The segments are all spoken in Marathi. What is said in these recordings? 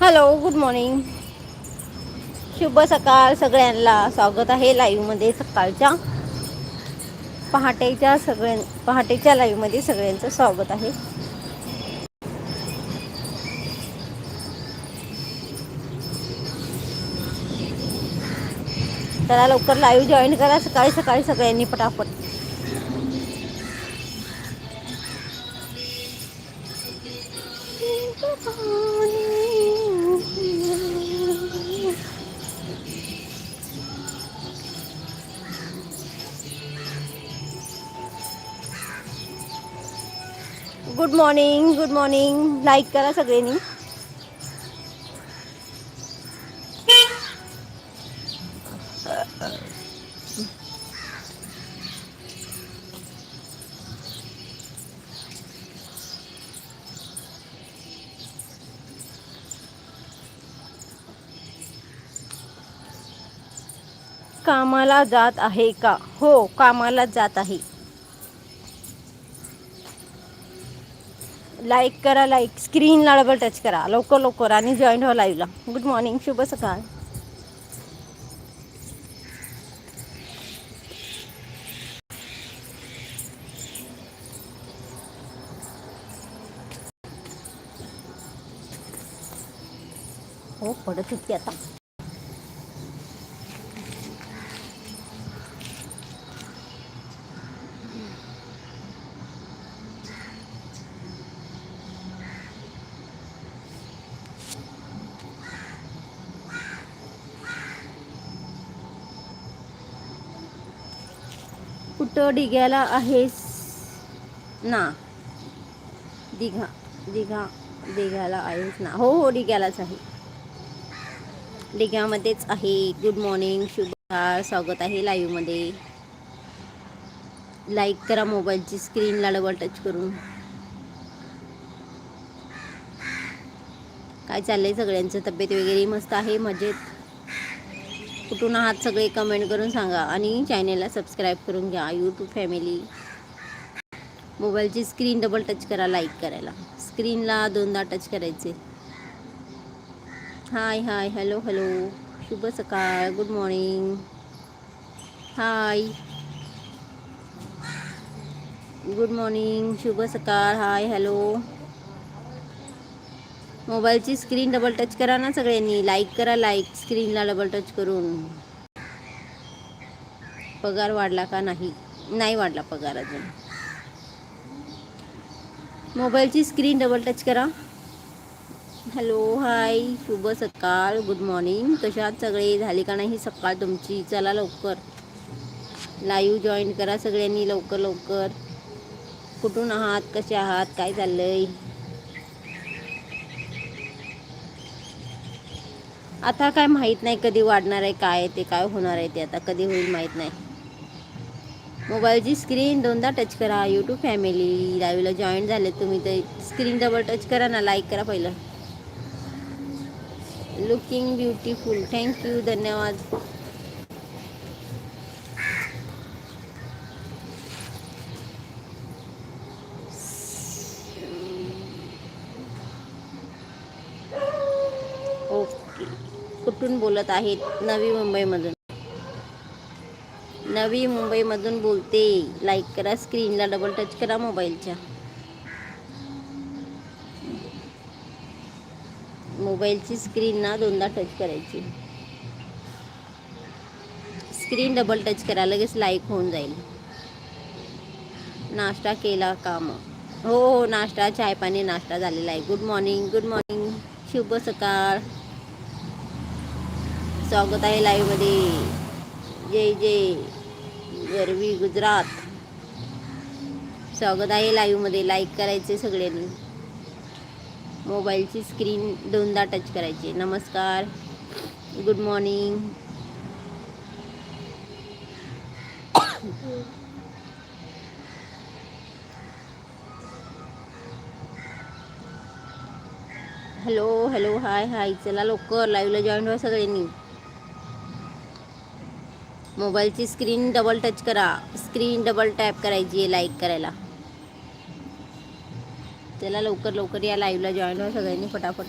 हॅलो गुड मॉर्निंग शुभ सकाळ सगळ्यांना. स्वागत आहे लाईव्हमध्ये सकाळच्या. पहाटेच्या सगळ्यां पहाटेच्या लाईव्हमध्ये सगळ्यांचं स्वागत आहे. त्याला लवकर लाईव्ह जॉईन करा. सकाळी सकाळी सगळ्यांनी पटापट. मॉर्निंग गुड मॉर्निंग लाईक करा सगळ्यांनी. कामाला जात आहे का? हो कामाला जात आहे. लाईक करा लाईक स्क्रीनला डबल टच करा. लवकर लवकर आणि जॉईन व्हा लाईव्हला गुड मॉर्निंग शुभ सकाळ. हो पडत होती आता. कुठं डिग्याला आहेस? ना. दिघा दिघा दिघ्याला आहेस ना. हो हो डिग्यालाच आहे. डिग्यामध्येच आहे. गुड मॉर्निंग शुभ स्वागत आहे लाईव्हमध्ये लाईक करा मोबाईलची स्क्रीनला डबल टच करून. काय चाललंय सगळ्यांचं? तब्येत वगैरे मस्त आहे मजेत? कुठून आहात सगळे कमेंट करून सांगा आणि चॅनेलला सबस्क्राईब करून घ्या यूट्यूब फॅमिली मोबाईलची स्क्रीन डबल टच करा लाईक करायला. स्क्रीनला दोनदा टच करायचे. हाय हाय हॅलो हॅलो शुभ सकाळ good morning hi good morning शुभ सकाळ. हाय हॅलो मोबाईलची स्क्रीन डबल टच करा ना सगळ्यांनी. लाईक करा लाईक स्क्रीनला डबल टच करून. पगार वाढला का नाही? नाही वाढला पगार अजून. मोबाईलची स्क्रीन डबल टच करा. हॅलो हाय शुभ सकाळ. गुड मॉर्निंग कशात सगळे? झाले का नाही सकाळ तुमची? चला लवकर. लाईव्ह जॉईन करा सगळ्यांनी लवकर लवकर. कुठून आहात? कसे आहात? काय चाललंय? आता काय माहीत नाही कधी वाढणार आहे काय ते काय होणार आहे ते आता कधी होईल माहीत नाही. मोबाईलची स्क्रीन दोनदा टच करा यूट्यूब फॅमिली लाईव्हला जॉईन झाले तुम्ही तर स्क्रीन डबल टच करा ना लाईक करा पहिलं. लुकिंग ब्युटिफुल थँक्यू धन्यवाद. कुठून बोलत आहेत? नवी मुंबईमधून. नवी मुंबईमधून बोलते. लाईक करा स्क्रीनला डबल टच करा मोबाईलच्या. मोबाईलची स्क्रीन ना दोनदा टच करायची. स्क्रीन डबल टच करा लगेच लाईक होऊन जाईल. नाश्ता केला का मग? हो हो नाश्ता चाय पाणी नाश्ता झालेला आहे. गुड मॉर्निंग गुड मॉर्निंग शुभ सकाळ. स्वागत आहे लाईव्हमध्ये. जय जय. गरवी गुजरात. स्वागत आहे लाईव्हमध्ये. लाईक करायचे सगळ्यांनी. मोबाईलची स्क्रीन दोनदा टच करायची. नमस्कार. Good morning. Hello hello hi hi. चला लवकर. लाईव्हला जॉईन व्हा सगळ्यांनी. मोबाईलची स्क्रीन डबल टच करा. स्क्रीन डबल टॅप करायची आहे लाईक करायला. त्याला लवकर लवकर या लाईव्हला जॉईन व्हा सगळ्यांनी फटाफट.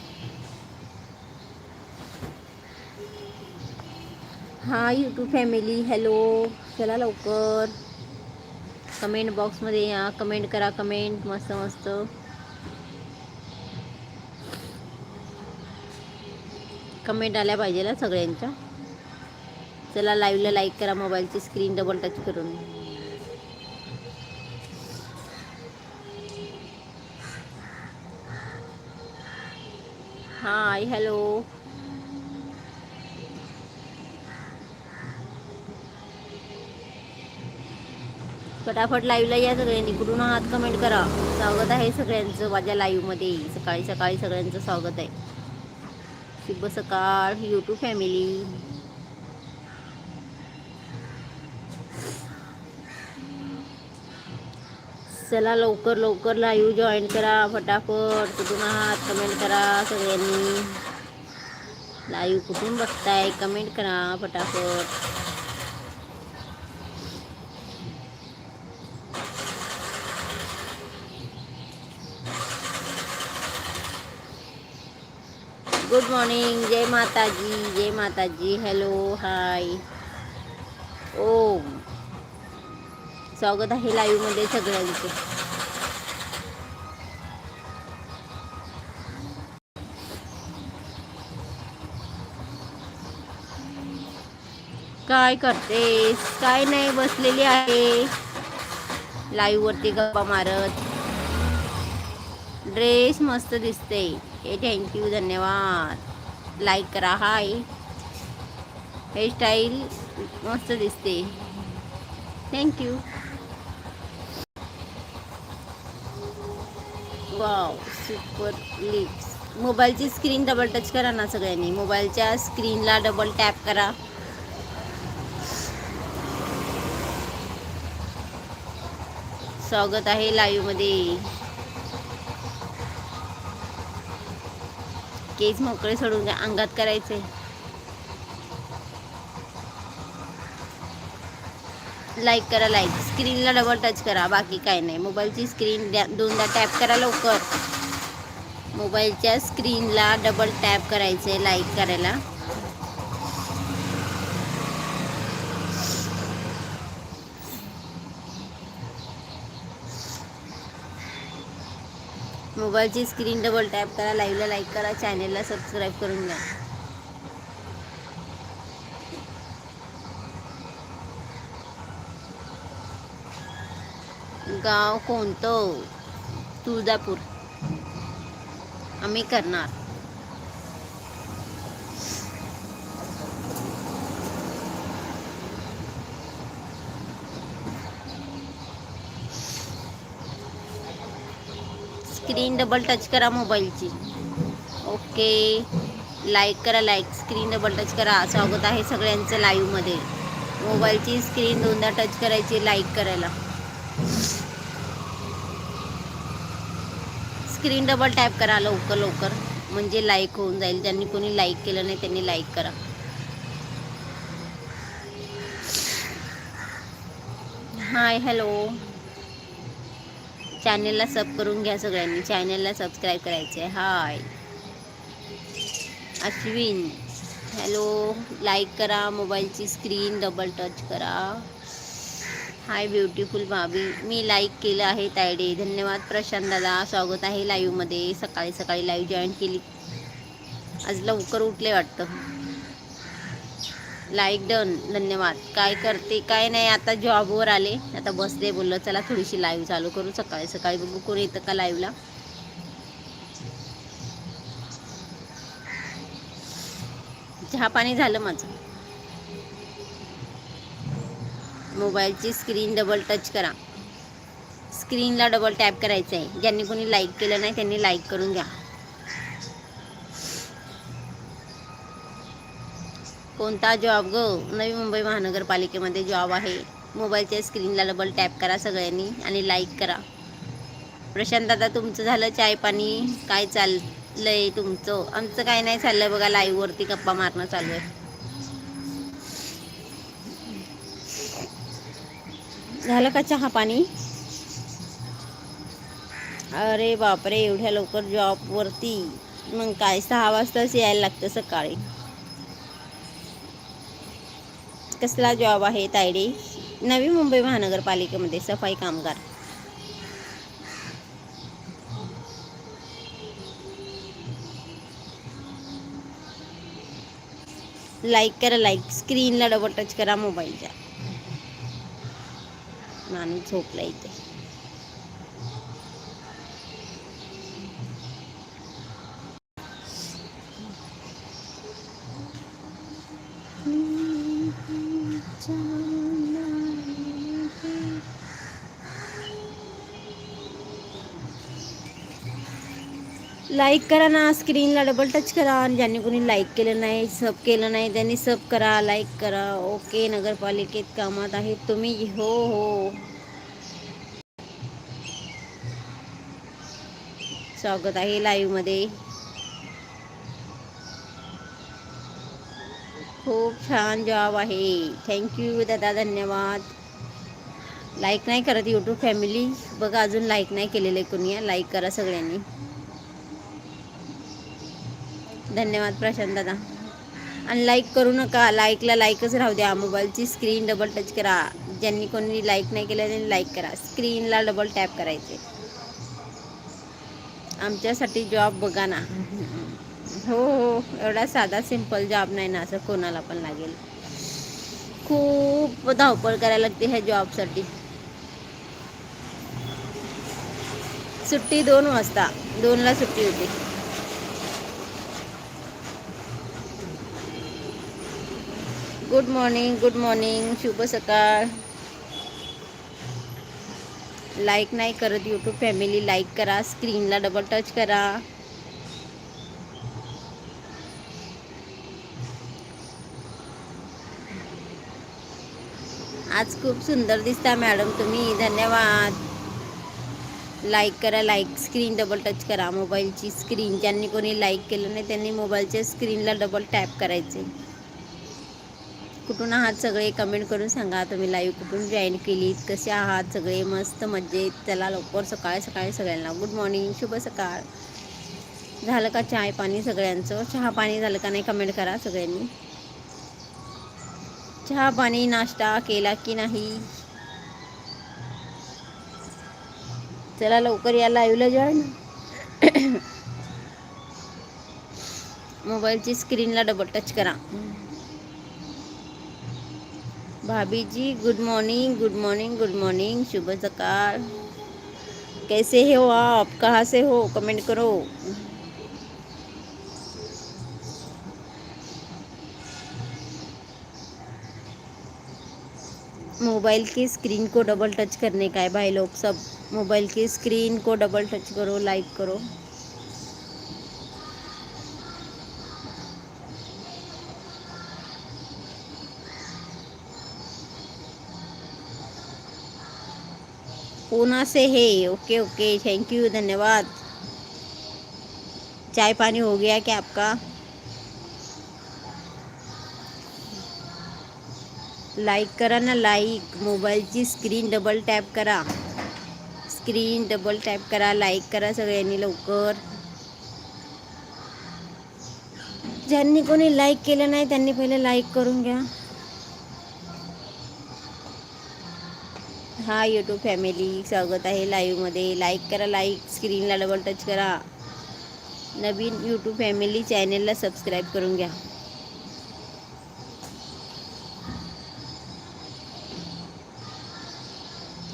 हा यूट्यूब फॅमिली हॅलो चला लवकर. कमेंट बॉक्समध्ये या. कमेंट करा कमेंट मस्त मस्त. कमेंट आल्या पाहिजे ना सगळ्यांच्या. चला लाईव्हला लाईक करा मोबाईलची स्क्रीन डबल टच करून. हाय हॅलो फटाफट लाईव्हला या सगळ्यांनी कुठून आहात कमेंट करा. स्वागत आहे सगळ्यांचं माझ्या लाईव्हमध्ये सकाळी सकाळी सगळ्यांचं स्वागत आहे. शुभ सकाळ यूट्यूब फॅमिली चला लवकर लवकर लाईव्ह जॉईन करा, फटाफट. कुठून आहात? कमेंट करा सगळ्यांनी. लाईव्ह कुठून बघताय? कमेंट करा फटाफट. गुड मॉर्निंग जय माताजी. जय माताजी. Hello hi Om. स्वागत आहे लाईव्हमध्ये सगळ्यांचे. काय करतेस? काय नाही बसलेली आहे. लाईव्ह वरती गप्पा मारत. ड्रेस मस्त दिसते हे थँक्यू धन्यवाद. लाईक करा हाय हेअरस्टाईल मस्त दिसते. Thank you wow super lips मोबाईलची स्क्रीन डबल टच करा ना सगळ्यांनी. मोबाईलच्या स्क्रीनला डबल टॅप करा. स्वागत आहे लाईव्हमध्ये. केस मोकळे सोडून द्या. अंगात करायचे लाईक करा लाईक. स्क्रीनला डबल टच करा बाकी काय नाही. मोबाईलची स्क्रीन द्या दोनदा टॅप करा लवकर. मोबाईलच्या स्क्रीनला डबल टॅप करायचे लाईक करायला. मोबाईलची स्क्रीन डबल टॅप करा लाईव्हला लाईक करा चॅनेलला सबस्क्राईब करून घ्या. गाव कोणतं? तुळजापूर. आम्ही करणार. स्क्रीन डबल टच करा मोबाईलची. ओके. लाईक करा लाईक स्क्रीन डबल टच करा. स्वागत आहे सगळ्यांचं लाईव्हमध्ये मोबाईलची स्क्रीन दोनदा टच करायची लाईक करायला. स्क्रीन डबल टॅप करा लवकर लवकर. म्हणजे लाईक होऊन जाईल. ज्यांनी कोणी लाईक केलं नाही त्यांनी लाईक करा. हाय हॅलो चॅनेलला सब करून घ्या सगळ्यांनी. चॅनेलला सबस्क्राईब करायचे हाय अश्विन. हॅलो लाईक करा. मोबाईलची स्क्रीन डबल टच करा. हाय ब्युटिफुल भाभी. मी लाईक केलं आहे तायडे धन्यवाद. प्रशांत दादा स्वागत आहे लाईव्हमध्ये सकाळी सकाळी लाईव्ह जॉईन केली. आज लवकर उठले वाटतं. लाईक डन धन्यवाद. काय करते काय नाही. आता जॉबवर आले. आता बसले बोललं चला थोडीशी लाईव्ह चालू करू. सकाळी सकाळी बघू कोण येतं का लाईव्हला चहा पाणी झालं माझं. मोबाईलची स्क्रीन डबल टच करा. स्क्रीनला डबल टॅप करायचं आहे. ज्यांनी कोणी लाईक केलं नाही त्यांनी लाईक करून घ्या. कोणता जॉब ग? नवी मुंबई महानगरपालिकेमध्ये जॉब आहे. मोबाईलच्या स्क्रीनला डबल टॅप करा सगळ्यांनी आणि लाईक करा. प्रशांत दादा तुमचं झालं चाय पाणी? काय चाललंय तुमचं? आमचं काय नाही चाललंय बघा लाईव्हवरती गप्पा मारणं चालू आहे. झालं का चहा पाणी? अरे बापरे एवढ्या लवकर जॉबवरती मग काय सहा वाजताच यायला लागतं सकाळी. कसला जॉब आहे तायडे? नवी मुंबई महानगरपालिकेमध्ये सफाई कामगार. लाईक करा लाईक स्क्रीनला डबल टच करा मोबाईलच्या माणूस झोपला इथे लाईक करा ना स्क्रीनला डबल टच करा. आणि ज्यांनी कोणी लाईक केलं नाही सब केलं नाही त्यांनी सब करा लाईक करा. ओके नगरपालिकेत कामात आहे तुम्ही. हो हो. स्वागत आहे लाईव्हमध्ये खूप छान जॉब आहे. थँक्यू दादा. धन्यवाद. लाईक नाही करत यूट्यूब फॅमिली बघा अजून लाईक नाही केलेलं आहे कोणी. लाईक करा सगळ्यांनी. धन्यवाद प्रशांत दादा. आणि लाईक करू नका लाईकला लाईकच राहू द्या. मोबाईलची स्क्रीन डबल टच करा. ज्यांनी कोणी लाईक नाही केलं त्यांनी लाईक करा. स्क्रीनला डबल टॅप करायचे. आमच्यासाठी जॉब बघा ना. हो हो. एवढा साधा सिंपल जॉब नाही ना असं कोणाला पण लागेल. खूप धावपळ करायला लागते ह्या जॉबसाठी सुट्टी दोन वाजता. दोनला सुट्टी होती. गुड मॉर्निंग गुड मॉर्निंग शुभ सकाळ. लाईक नाही करत यूट्यूब फॅमिली लाईक करा. स्क्रीनला डबल टच करा. आज खूप सुंदर दिसता मॅडम तुम्ही. धन्यवाद. लाईक करा लाईक स्क्रीन डबल टच करा. मोबाईलची स्क्रीन ज्यांनी कोणी लाईक केलं नाही त्यांनी मोबाईलच्या स्क्रीनला डबल टॅप करायचे. कुठून आहात सगळे? कमेंट करून सांगा. तुम्ही लाईव्ह कुठून जॉईन केलीत? कसे आहात सगळे? मस्त मजेत. चला लवकर सकाळी सकाळी सगळ्यांना. गुड मॉर्निंग शुभ सकाळ. झालं का चाय पाणी सगळ्यांचं? चहा पाणी झालं का नाही कमेंट करा सगळ्यांनी. चहा पाणी नाश्ता केला की नाही? चला लवकर या लाईव्हला जॉईन मोबाईलची स्क्रीनला डबल टच करा. भाभी जी good morning good morning good morning शुभ सकाळ कैसे हो आप? कहाँ से हो? कमेंट करो। मोबाइल की स्क्रीन को डबल टच करने का है भाई लोग सब। मोबाइल की स्क्रीन को डबल टच करो लाइक करो। पूना से है। ओके ओके थैंक यू धन्यवाद। चाय पानी हो गया क्या आपका? लाईक करा ना लाईक मोबाईलची स्क्रीन डबल टॅप करा। स्क्रीन डबल टॅप करा लाईक करा सगळ्यांनी लवकर। ज्यांनी कोणी लाईक केलं नाही, त्यांनी पहिले लाईक करून घ्या। हा यूट्यूब फॅमिली स्वागत आहे लाईव्हमध्ये लाईक करा लाईक स्क्रीनला डबल टच करा. नवीन यूट्यूब फॅमिली चॅनेलला सबस्क्राईब करून घ्या.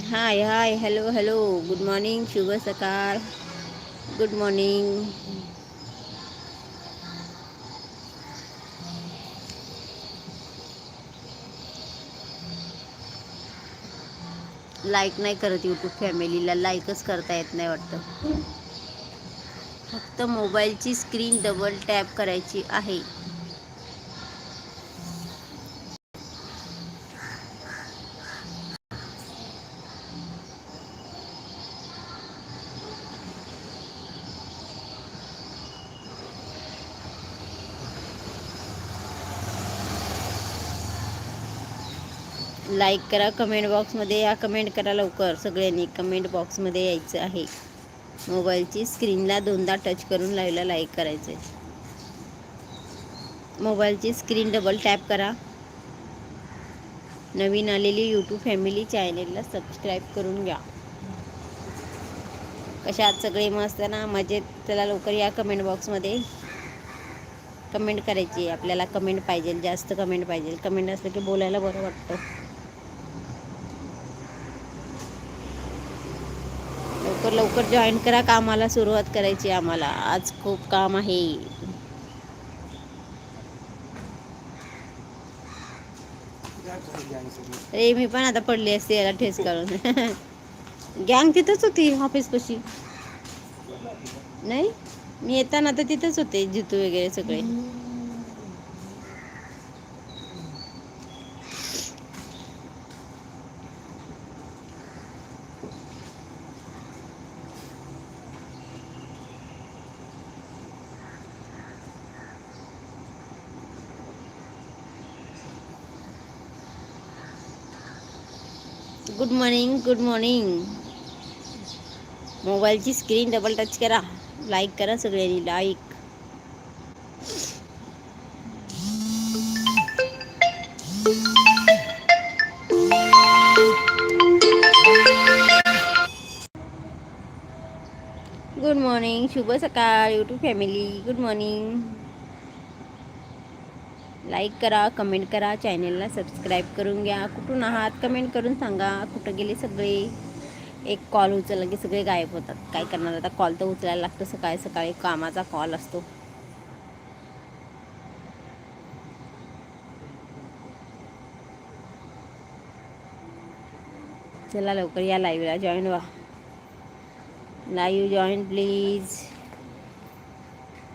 Hi hi hello hello good morning शुभ सकाळ. गुड मॉर्निंग लाईक नाही करत यूट्यूब फॅमिलीला लाईकच करता येत नाही वाटतं. फक्त मोबाईलची स्क्रीन डबल टॅप करायची आहे. लाईक करा कमेंट बॉक्समध्ये या कमेंट करा लवकर. सगळ्यांनी कमेंट बॉक्समध्ये यायचं आहे. मोबाईलची स्क्रीनला दोनदा टच करून लाईव्हला लाईक करायचं आहे मोबाईलची स्क्रीन डबल टॅप करा. नवीन आलेली यूट्यूब फॅमिली चॅनेलला सबस्क्राईब करून घ्या. कशात सगळे? मस्त ना? मजेत? त्याला लवकर या कमेंट बॉक्समध्ये. कमेंट करायची. आपल्याला कमेंट पाहिजे जास्त कमेंट पाहिजे. कमेंट असलं की बोलायला बरं वाटतं. लवकर लवकर जॉईन करा. कामाला सुरुवात करायची आम्हाला. आज खूप काम आहे. अरे मी पण आता पडली असते याला ठेस काढून गँग तिथंच होती ऑफिसपाशी नाही? मी येताना तर तिथंच होते जितू वगैरे सगळे गुड मॉर्निंग गुड मॉर्निंग मोबाईलची स्क्रीन डबल टच करा. लाईक करा सगळ्यांनी लाईक गुड मॉर्निंग शुभ सकाळ YouTube family good morning like करा कमेंट करा चॅनेलला सबस्क्राईब करून घ्या. कुठून आहात कमेंट करून सांगा. कुठं गेले सगळे? एक कॉल उचलला की सगळे गायब होतात. काय करणार? आता कॉल तर उचलायला लागतो. सकाळी सकाळी कामाचा कॉल असतो. चला लवकर या लाईव्हला जॉईन व्हा. Live join please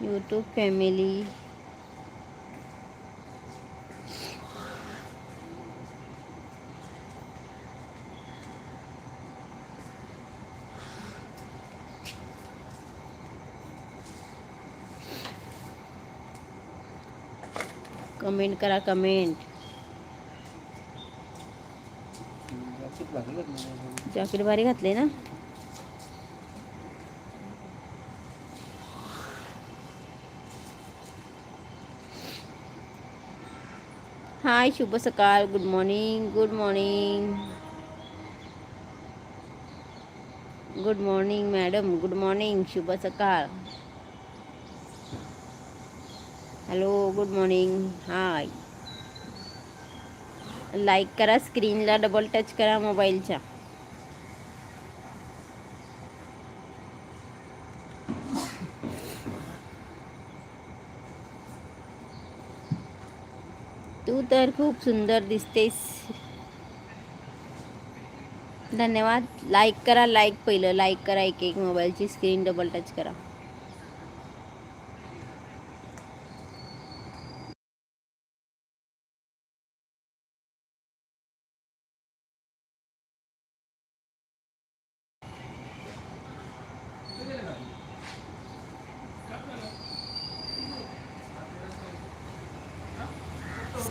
YouTube family comment करा कमेंट. जॉकेट भारी घातले ना? हाय शुभ सकाळ. Good morning good morning good morning madam good morning शुभ सकाळ. Hello good morning hi like करा स्क्रीनला डबल टच करा मोबाईलच्या तू तर खूप सुंदर दिसतेस. धन्यवाद. लाईक करा लाईक पहिलं. लाईक करा एक एक मोबाईलची स्क्रीन डबल टच करा.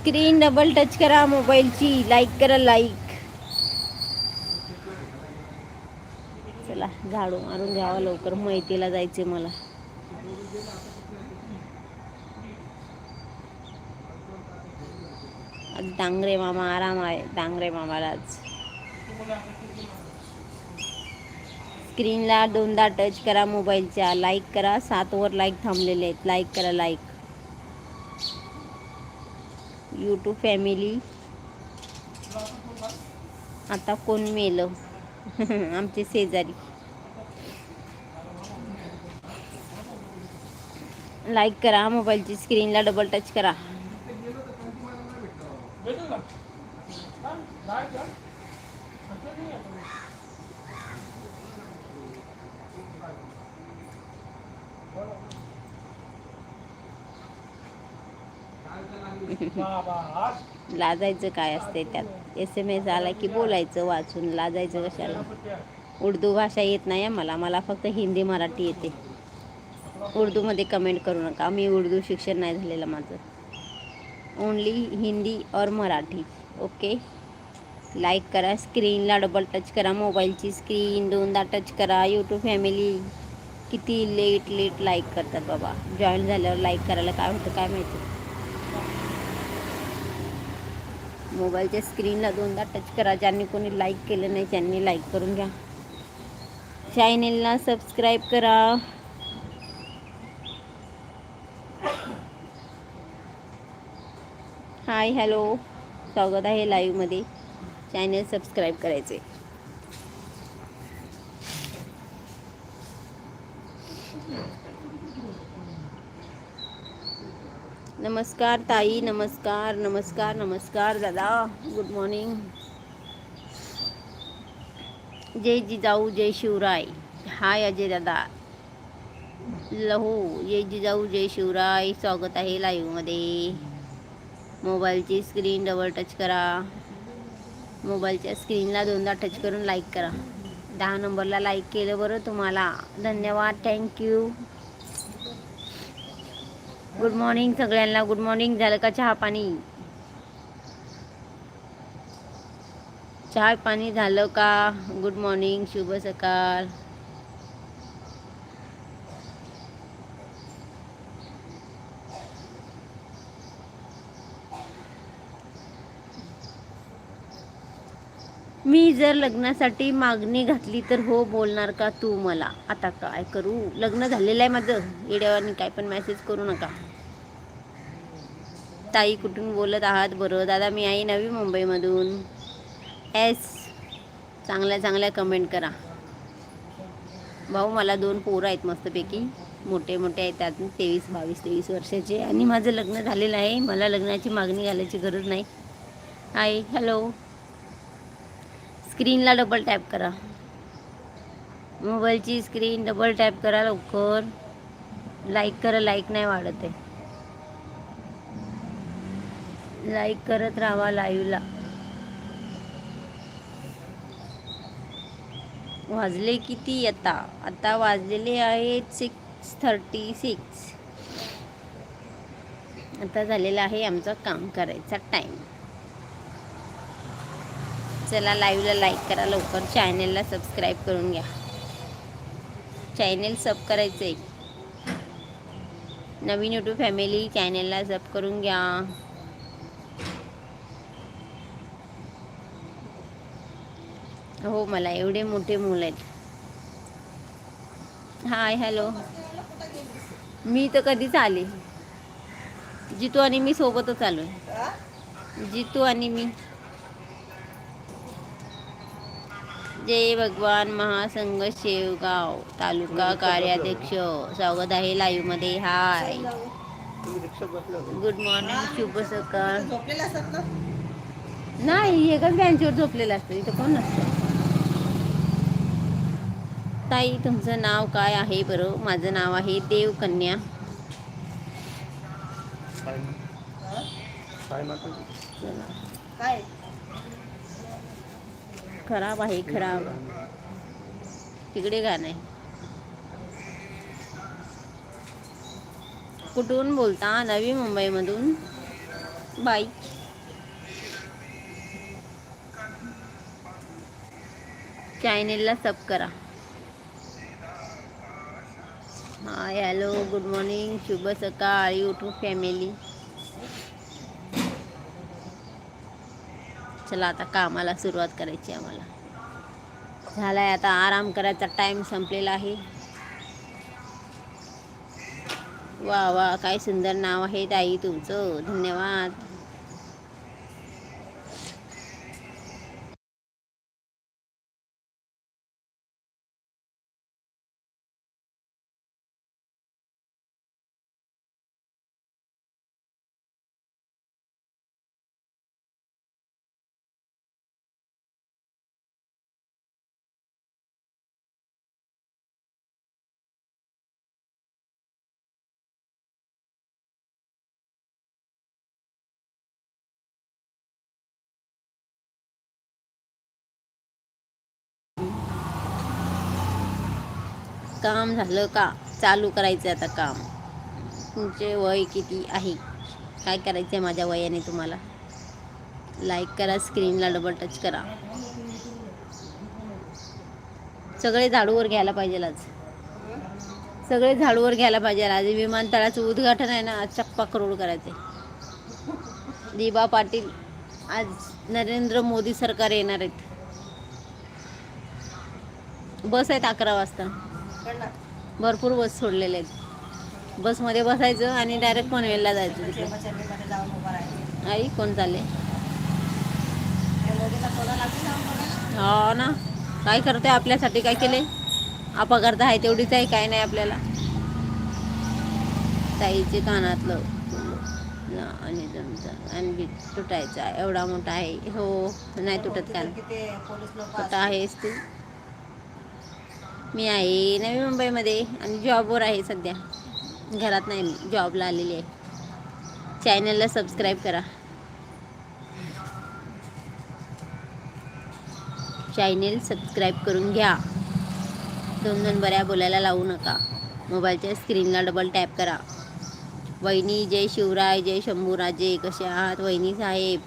स्क्रीन डबल टच करा मोबाईलची लाईक करा लाईक चला झाडू मारून घ्यावा लवकर. माहितीला जायचे मला. डांगरे मामा आराम आहे. डांगरे मामालाच. स्क्रीनला दोनदा टच करा मोबाईलच्या लाईक करा. सातवर लाईक थांबलेले आहेत. लाईक करा लाईक यूट्यूब फॅमिली आता कोण मेलं? आमचे शेजारी. लाईक करा मोबाईलची स्क्रीनला डबल टच करा. लाजायचं काय असते त्यात? एस एम एस आला की बोलायचं वाचून लाजायचं कशाला? उर्दू भाषा येत नाही आहे मला. मला फक्त हिंदी मराठी येते. उर्दूमध्ये कमेंट करू नका. मी उर्दू शिक्षण नाही झालेलं माझं. ओनली हिंदी और मराठी. ओके लाईक करा स्क्रीनला डबल टच करा मोबाईलची स्क्रीन दोनदा टच करा. यूट्यूब फॅमिली किती लेट लेट लाईक करतात बाबा. जॉईन झाल्यावर लाईक करायला काय होतं काय माहिती? मोबाईलच्या स्क्रीनला दोनदा टच करा. ज्यांनी कोणी लाईक केलं नाही त्यांनी लाईक करून घ्या. चॅनेलला सबस्क्राईब करा. हाय हॅलो स्वागत आहे लाईव्हमध्ये चॅनेल सबस्क्राईब करायचे नमस्कार ताई नमस्कार नमस्कार नमस्कार दादा. गुड मॉर्निंग जय जिजाऊ जय शिवराय. हाय अजय दादा. लहो जय जिजाऊ जय शिवराय. स्वागत आहे लाईव्हमध्ये मोबाईलची स्क्रीन डबल टच करा. मोबाईलच्या स्क्रीनला दोनदा टच करून लाईक करा. दहा नंबरला लाईक केलं बरं तुम्हाला. धन्यवाद. थँक्यू गुड मॉर्निंग सगळ्यांना. गुड मॉर्निंग झालं का चहा पाणी? चहा पाणी झालं का? गुड मॉर्निंग शुभ सकाळ. मी जर लग्नासाठी मागणी घातली तर हो बोलणार का तू मला? आता काय करू? लग्न झालेलं आहे माझं. येड्यावानी काय पण मेसेज करू नका. ताई कुठून बोलत आहात? बरं. दादा मी आई नवी मुंबईमधून. एस चांगल्या चांगल्या कमेंट करा. भाऊ मला दोन पोरं आहेत मस्तपैकी. मोठे मोठे आहेत त्यातून तेवीस बावीस तेवीस वर्षाचे. आणि माझं लग्न झालेलं आहे. मला लग्नाची मागणी घालायची गरज नाही. हाय हॅलो स्क्रीनला डबल टॅप करा. मोबाईलची स्क्रीन डबल टॅप करा लवकर. लाईक करा लाईक नाही वाढत आहे. लाईक करत राहा लाईव्हला वाजले किती आता? आता वाजलेले आहेत सिक्स थर्टी सिक्स आता झालेला आहे आमचं काम करायचा टाईम चला लाईव्हला लाईक करा. लवकर चॅनेलला सबस्क्राईब करून घ्या. चॅनेल सब करायचं आहे नवीन यूट्यूब फॅमिली चॅनेलला सब करून घ्या. हो मला एवढे मोठे मुलं आहेत. हाय हॅलो मी तर कधीच आले. जितू आणि मी सोबतच आलो जितू आणि मी. जय भगवान महासंघ शेवगाव तालुका कार्याध्यक्ष. स्वागत आहे लाईव्हमध्ये. हाय गुड मॉर्निंग शुभ सकाळ. झोपलेले असतात ना नाही एकच बेंचवर झोपलेलं असतं. इथं कोण नसतं? ताई तुमचं नाव काय आहे बरं? माझं नाव आहे देवकन्या. काय? खराब आहे खराब. तिकडे गाणं आहे कुठून बोलता? नवी मुंबईमधून. बाई. चॅनेलला सब करा. Hi hello. Good morning. शुभ सकाळ. उठू फॅमिली. चला आता कामाला सुरुवात करायची आम्हाला. झालाय आता आराम करायचा टाइम संपलेला आहे. वा वा काय सुंदर नाव आहे ताई तुमचं. धन्यवाद. काम झालं का? चालू करायचं आता काम. तुमचे वय किती आहे? काय करायचं आहे माझ्या वयाने तुम्हाला? लाईक करा स्क्रीनला डबल टच करा. सगळे झाडूवर घ्यायला पाहिजे आज. सगळे झाडूवर घ्यायला पाहिजे आज. विमानतळाचं उद्घाटन आहे ना आज चप्पा करोड करायचे दिबा पाटील आज नरेंद्र मोदी सरकार येणार आहेत. बस आहेत अकरा वाजता. भरपूर बस सोडलेले आहेत. बसमध्ये बसायचं आणि डायरेक्ट पनवेलला जायचं तिथे आई कोण चालले? हो ना. काय करतोय? आपल्यासाठी काय केले? अपघात आहे तेवढीच आहे काय नाही आपल्याला. ताईचे कानातलं ना, आणि तुमचं आणि तुटायचा एवढा मोठा आहे. हो नाही तुटत कान. कुठं आहेस तू. मी आहे नवी मुंबईमध्ये आणि जॉबवर आहे सध्या. घरात नाही मी जॉबला आलेली आहे. चॅनलला सबस्क्राईब करा. चॅनेल सबस्क्राईब करून घ्या. दोन दोन बऱ्या बोलायला लावू नका. मोबाईलच्या स्क्रीनला डबल टॅप करा. वहिनी जय शिवराय जय शंभूराजे कसे आहात? वहिनी साहेब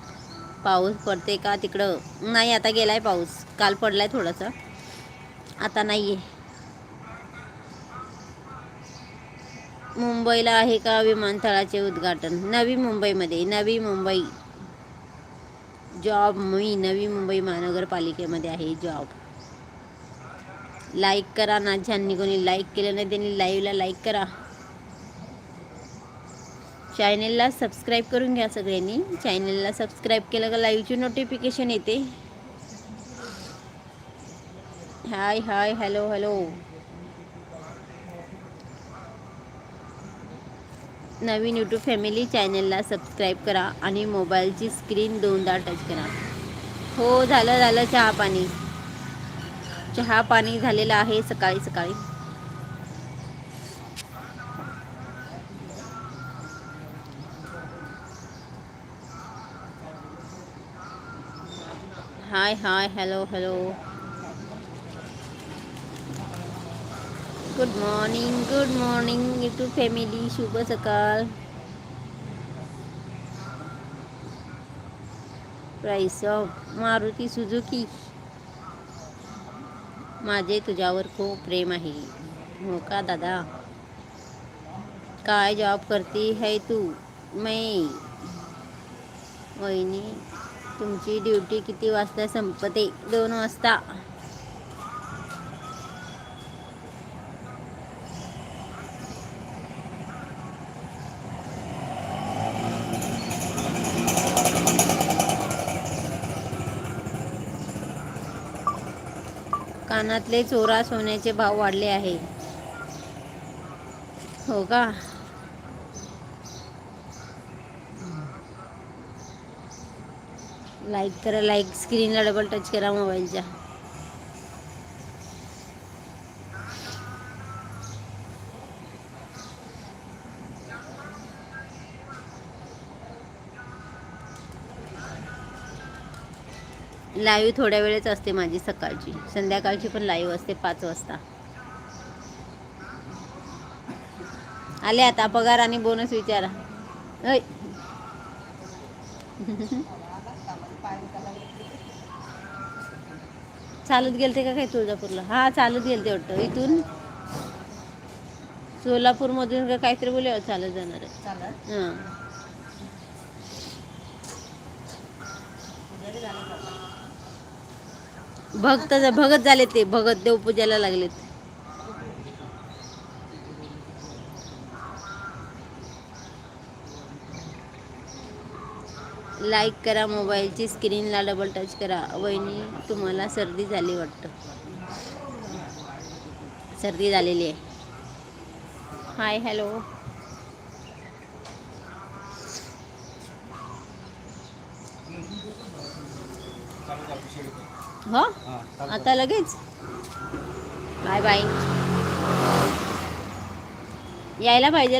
पाऊस पडते का तिकडं? नाही आता गेला आहे पाऊस. काल पडला आहे थोडासा. आता नाही आहे मुंबईला आहे का विमानतळाचे उद्घाटन? नवी मुंबईमध्ये नवी मुंबई. जॉब मी नवी मुंबई महानगरपालिकेमध्ये आहे जॉब. लाईक करा ना ज्यांनी कोणी लाईक केलं नाही त्यांनी लाईव्हला लाईक करा. चॅनेलला सबस्क्राईब करून घ्या सगळ्यांनी. चॅनेलला सबस्क्राईब केलं का लाईव्हची नोटिफिकेशन येते. Hi hi hello hello. नवीन यूट्यूब फॅमिली चॅनलला सबस्क्राईब करा आणि मोबाईलची स्क्रीन दोनदा टच करा. हो झालं झालं चहा पाणी. चहा पाणी झालेलं आहे सकाळी सकाळी. Hi hi hello hello good morning good morning YouTube family शुभ सकाळ प्राईस ऑफ मारुती सुझुकी माझे तुझ्यावर खूप प्रेम आहे. हो का दादा? काय जॉब करती है तू? मै. वहिनी तुमची ड्युटी किती वाजता संपते? दोन वाजता. कानातले चोरा सोन्याचे भाव वाढले आहे. हो का? लाईक करा लाईक स्क्रीनला डबल टच करा मोबाईलच्या. लाईव्ह थोड्या वेळेच असते माझी सकाळची. संध्याकाळची पण लाईव्ह असते पाच वाजता. आले आता पगार आणि बोनस विचारा. ऐ चालत गेलते का काय तुळजापूरला? हा चालत गेलते वाटतं. इथून सोलापूरमधून काहीतरी बोले चालत जाणार आहे. हां. भक्त भगत झाले ते. भगत देवपूजाला लागलेत. लाईक करा मोबाईलची स्क्रीनला डबल टच करा. वहिनी तुम्हाला सर्दी झाली वाटतं. सर्दी झालेली आहे. हाय हॅलो हो? आता लगेच? बाय बाय यायला पाहिजे.